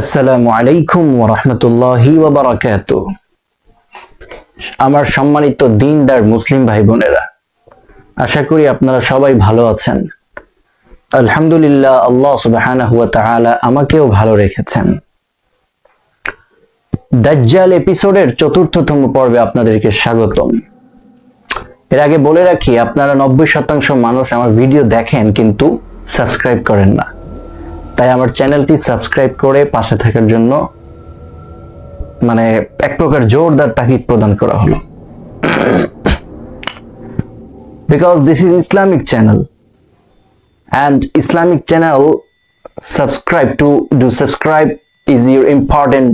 আসসালামু আলাইকুম ওরহমতুল্লাহি ওবরাকাত। আমার সম্মানিত দিনদার মুসলিম ভাই বোনেরা আশা করি আপনারা সবাই ভালো আছেন। আলহামদুলিল্লাহ আল্লাহ সুবহানাহু ওয়া তাআলা আমাকেও ভালো রেখেছেন। দাজ্জাল এপিসোডের চতুর্থতম পর্বে আপনাদেরকে স্বাগতম। এর আগে বলে রাখি, আপনারা নব্বই শতাংশ মানুষ আমার ভিডিও দেখেন, কিন্তু সাবস্ক্রাইব করেন না। তাই আমার চ্যানেলটি সাবস্ক্রাইব করে পাশে থাকার জন্য মানে এক প্রকার জোরদার তাকিদ প্রদান করা হলো because this is Islamic channel and Islamic channel subscribe to do subscribe is your important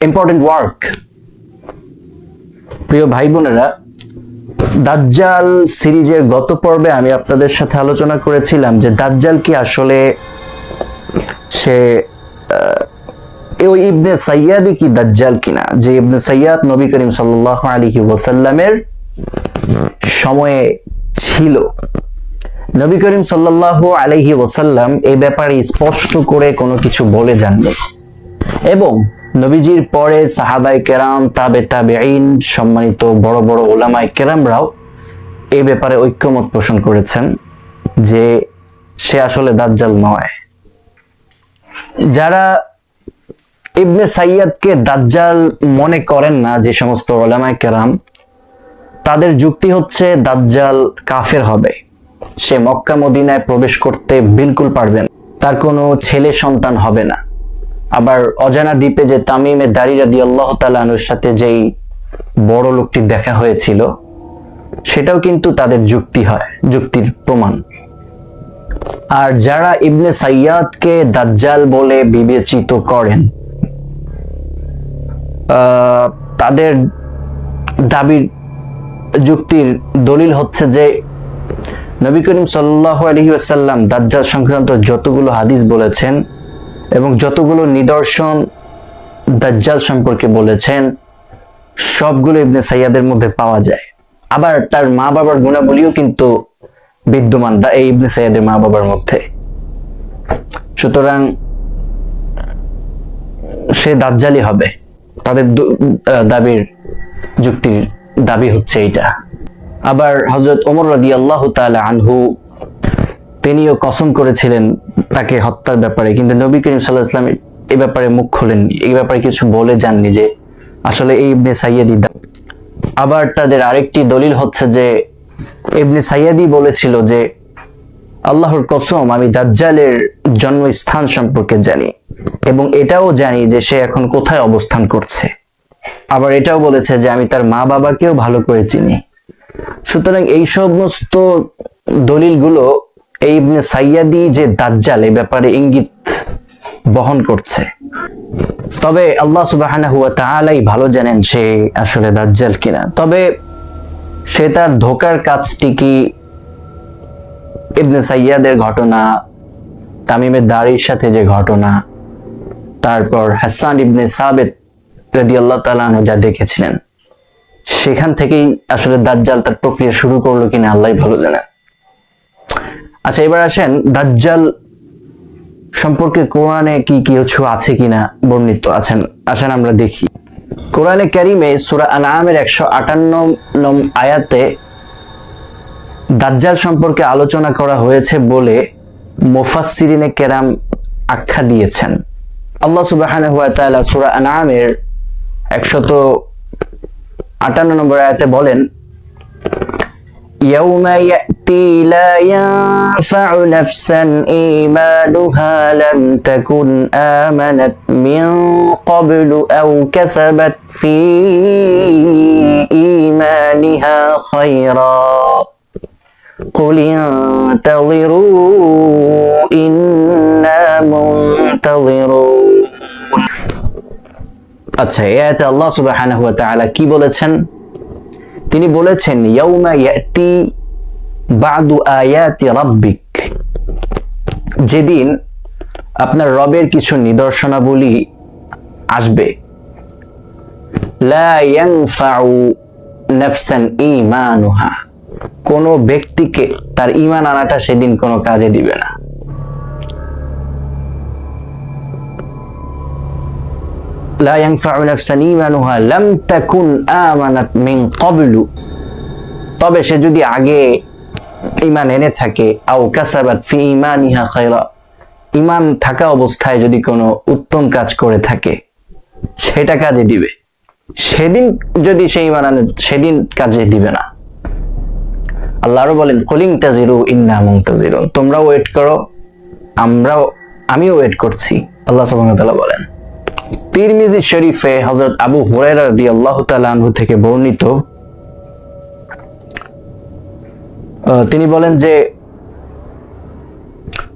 important work প্রিয় ভাই বোনেরা দাজ্জাল সিরিজের গত পর্বে আমি আপনাদের সাথে আলোচনা করেছিলাম যে দাজ্জাল কি আসলে সে ওই ইবনে সাইয়াদি কি দাজ্জাল কিনা? যে ইবনে সাইয়াদ নবী করিম সাল্লাল্লাহু আলাইহি ওয়াসাল্লামের সময়ে ছিল। নবী করিম সাল্লাল্লাহু আলাইহি ওসাল্লাম এই ব্যাপারে স্পষ্ট করে কোনো কিছু বলে যাননি। এবং নবীজির পরে সাহাবাই কেরাম, তাবে তাবেঈন, সম্মানিত বড় বড় ওলামাই কেরামরাও এই ব্যাপারে ঐক্যমত পোষণ করেছেন যে সে আসলে দাজ্জাল নয়। যারা ইবনে সাইয়াদকে দাজ্জাল মনে করেন না, যে সমস্ত ওলামায় কেরাম, তাদের যুক্তি হচ্ছে দাজ্জাল কাফের হবে। সে মক্কা মদিনায় প্রবেশ করতে বিলকুল পারবে না। তার কোনো ছেলে সন্তান হবে না। আবার অজানা দ্বীপে যে তামিমের দাঁড়িয়ে দিয়ে আল্লাহ তালানুর সাথে যেই বড় লোকটি দেখা হয়েছিল, সেটাও কিন্তু তাদের যুক্তি হয়, যুক্তির প্রমাণ। আর যারা ইবনে সাইয়াদকে দাজ্জাল বলে বিবেচিত করেন তাদের দাবির, যুক্তির দলিল হচ্ছে যে নবী করিম সাল্লাল্লাহু আলাইহি ওয়াসাল্লাম দাজ্জাল সংক্রান্ত যতগুলো হাদিস বলেছেন এবং যতগুলো নিদর্শন দাজ্জাল সম্পর্কে বলেছেন, সবগুলো ইবনে সাইয়াদের মধ্যে পাওয়া যায়। আবার তার মা বাবার গুণাবলীও কিন্তু বিদ্যমান দা এই ইবনে সাইয়াদের মা বাবার মধ্যে। সুতরাং সে দাজ্জালি হবে। তাদের দাবির, যুক্তির দাবি হচ্ছে এইটা। আবার হজরত ওমর রাদি আল্লাহ আনহু তিনিও কসম করেছিলেন তাকে হত্যার ব্যাপারে, কিন্তু নবী করিম সাল্লাহ ইসলাম এই ব্যাপারে মুখ খোলেননি এই ব্যাপারে কিছু বলে যাননি যে আসলে এই ইবনে সাইয়াদি আবার তাদের আরেকটি দলিল হচ্ছে যে ইবনে সাইয়াদি বলেছিল যে আল্লাহর কসম আমি দাজ্জালের জন্মস্থান সম্পর্কে জানি এবং এটাও জানি যে সে এখন কোথায় অবস্থান করছে। আবার এটাও বলেছে যে আমি তার মা বাবাকেও ভালো করে চিনি। সুতরাং এই সমস্ত দলিলগুলো এই ইবনে সাইয়াদি যে দাজ্জাল এই ব্যাপারে ইঙ্গিত বহন করছে। তবে আল্লাহ তাআলাই ভালো জানেন সে আসলে দাজ্জাল কিনা। তবে সে তার ধোকার কাজটি কি ইবনে সাইয়াদের ঘটনা, তামিমের দাড়ির সাথে যে ঘটনা, তারপর হাসান ইবনে সাবেত রাদি আল্লাহ তালাহ যা দেখেছিলেন, সেখান থেকেই আসলে দাজ্জাল তার প্রক্রিয়া শুরু করল কিনা আল্লাহ ভালো জানেন। আচ্ছা এবার আসেন দাজ্জাল সম্পর্কে কোরআনে কি কিছু আছে কিনা বর্ণিত আছেন? আসেন আমরা দেখি। কোরআনে ক্যারিমে সুরা আনামের একশো আটান্ন নম আয়াতে দাজ্জাল সম্পর্কে আলোচনা করা হয়েছে বলে মুফাসসিরিনে কেরাম আখ্যা দিয়েছেন। আল্লাহ তাআলা সূরা আনআমের একশত আটান্ন নম্বর আয়াতে বলেন يوم يأتي لا ينفع نفسا إيمانها لم تكن آمنت من قبل أو كسبت في إيمانها خيرا قل انتظروا إنا منتظرون আচ্ছা এই আয়াতে আল্লাহ সুবহানাহু ওয়া তাআলা কি বলেছেন তিনি বলেছেন যেদিন আপনার রবের কিছু নিদর্শনাবলী আসবে। লা ব্যক্তিকে তার ইমান আনাটা সেদিন কোনো কাজে দিবে না। লা ইয়ানফাউ নাফসান ঈমানুহা লাম তাকুন আমানাত মিন ক্বাবলু তবে সে যদি আগে ইমান এনে থাকে, আও কাসাবাত ফি ইমানিহা খায়রা। ইমান থাকা অবস্থায় যদি কোনো উত্তম কাজ করে থাকে, সেটা কাজে দিবে। সেদিন যদি সেই ইমান আনে, সেদিন কাজে দিবে না। আল্লাহ আরও বলেন, কলিং তাজিরু ইন্না মুনতাজিরুন। তোমরা ওয়েট করো, আমরাও, আমিও ওয়েট করছি। আল্লাহ সুবহানাহু ওয়া তাআলা বলেন। তিরমিজি শরীফে হযরত আবু হুরায়রা রাদিয়াল্লাহু তাআলা আনহু থেকে বর্ণিত তিনি বলেন যে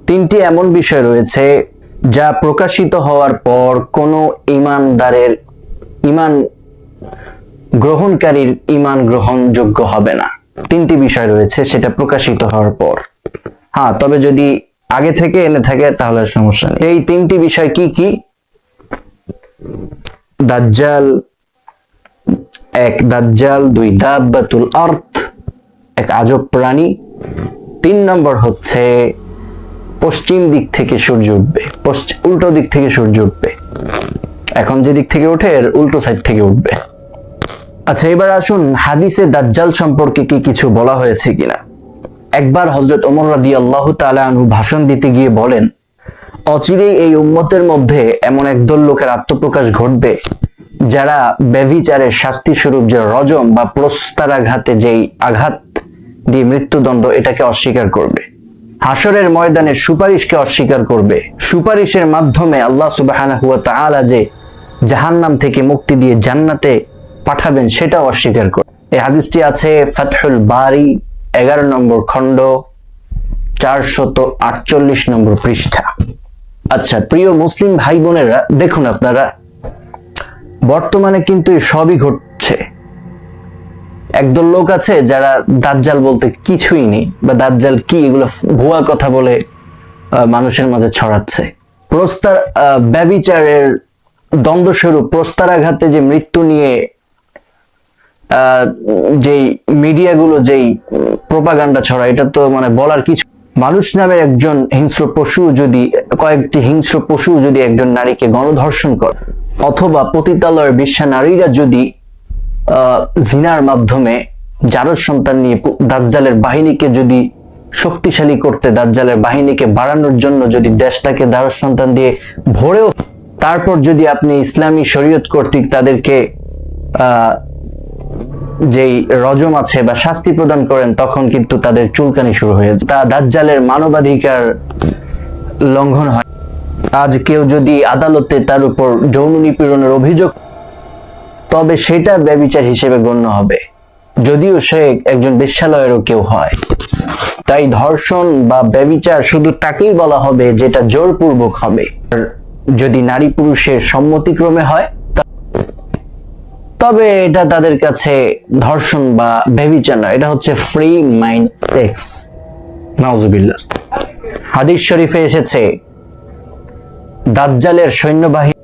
তিনটি এমন বিষয় রয়েছে যা প্রকাশিত হওয়ার পর কোনো ইমানদারের ইমান গ্রহণকারীর ইমান গ্রহণযোগ্য হবে না। তিনটি বিষয় রয়েছে, সেটা প্রকাশিত হওয়ার পর। হ্যাঁ তবে যদি আগে থেকে এনে থাকে তাহলে সমস্যা নেই। এই তিনটি বিষয় কি কি? দাজ্জাল এক দাজ্জাল, দুই দাব্বাতুল আর্থ এক আজব প্রাণী। তিন নম্বর হচ্ছে পশ্চিম দিক থেকে সূর্য উঠবে উল্টো দিক থেকে সূর্য উঠবে। এখন যে দিক থেকে ওঠে উল্টো সাইড থেকে উঠবে। আচ্ছা এবার আসুন, হাদিসে দাজ্জাল সম্পর্কে কি কিছু বলা হয়েছে কিনা? একবার হজরত ওমর রাদি আল্লাহ আনহু ভাষণ দিতে গিয়ে বলেন অচিরেই এই উম্মতের মধ্যে এমন একদল লোকের আত্মপ্রকাশ ঘটবে, যারা ব্যভিচারের শাস্তি স্বরূপ যে রজম বা প্রস্তারাঘাতে যেই আঘাত দিয়ে মৃত্যুদণ্ড এটাকে অস্বীকার করবে। হাসরের ময়দানে সুপারিশকে অস্বীকার করবে। সুপারিশের মাধ্যমে আল্লাহ তাআলা যে জাহান্নাম থেকে মুক্তি দিয়ে জান্নাতে পাঠাবেন সেটাও অস্বীকার করবে। এই হাদিসটি আছে ফাতহুল বারি, এগারো নম্বর খণ্ড, চারশত আটচল্লিশ নম্বর পৃষ্ঠা। আচ্ছা প্রিয় মুসলিম ভাই বোনেরা দেখুন আপনারা বর্তমানে কিন্তু সবই ঘটছে। একদল লোক আছে যারা দাজ্জাল বলতে কিছুই নেই বা দাজ্জাল কি এগুলো ভুয়া কথা বলে মানুষের মাঝে ছড়াচ্ছে। প্রস্তার আহ, ব্যভিচারের দ্বন্দ্বস্বরূপ প্রস্তারাঘাতে যে মৃত্যু নিয়ে যেই মিডিয়াগুলো যেই প্রোপাগান্ডা ছড়া এটা তো মানে বলার কিছু মানুষ নামের একজন হিংস্র পশু যদি, কয়েকটি হিংস্র পশু যদি একজন নারীকে গণধর্ষণ করে, অথবা পতিতালয়ের বিশ্বা নারীরা যদি জিনার মাধ্যমে জারজ সন্তান নিয়ে দাজ্জালের বাহিনীকে যদি শক্তিশালী করতে, দাজ্জালের বাহিনীকে বাড়ানোর জন্য যদি দেশটাকে দারজ সন্তান দিয়ে ভরেও, তারপর যদি আপনি ইসলামী শরীয়ত কর্তৃক তাদেরকে যেই রজম আছে বা শাস্তি প্রদান করেন, তখন কিন্তু তাদের চুলকানি শুরু হয়ে যায়। তা দাজ্জালের মানবাধিকার লঙ্ঘন হয়। আজ কেউ যদি আদালতে তার উপর যৌন নিপীড়নের অভিযোগ, তবে সেটা ব্যবিচার হিসেবে গণ্য হবে। যদিও সে একজন বেশ্যালয়েরও কেউ হয়। তাই ধর্ষণ বা ব্যবিচার শুধু তাকেই বলা হবে যেটা জোরপূর্বক হবে। যদি নারী পুরুষের সম্মতিক্রমে হয় তবে এটা তাদের কাছে ধর্ষণ বা ব্যবিচার নয়, এটা হচ্ছে ফ্রি মাইন্ড সেক্স নাউজুবিল্লাহ। হাদিস শরীফে এসেছে, দাজ্জালের সৈন্যবাহিনী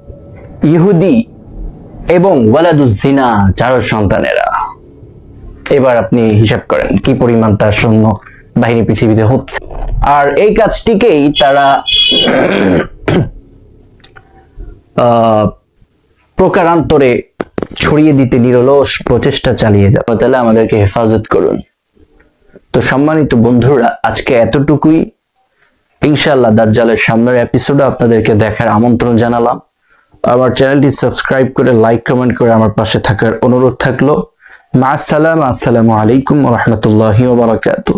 ইহুদি এবং ওয়ালাদুজ্জিনা চার সন্তানেরা। এবার আপনি হিসাব করেন, কি পরিমাণ তার সৈন্য বাহিনী পৃথিবীতে হচ্ছে? আর এই কাজটিকেই তারা প্রকারান্তরে ছড়িয়ে দিতে নিরলস প্রচেষ্টা চালিয়ে যাবে তাহলে আমাদেরকে হেফাজত করুন। তো সম্মানিত বন্ধুরা, আজকে এতটুকুই। ইনশাআল্লাহ দাজ্জালের সামনের এপিসোডে আপনাদেরকে দেখার আমন্ত্রণ জানালাম। আমার চ্যানেলটি সাবস্ক্রাইব করে লাইক কমেন্ট করে আমার পাশে থাকার অনুরোধ থাকল। মা আসসালাম আসসালামু আলাইকুম রহমতুল্লাহি ওবরাকাতুহ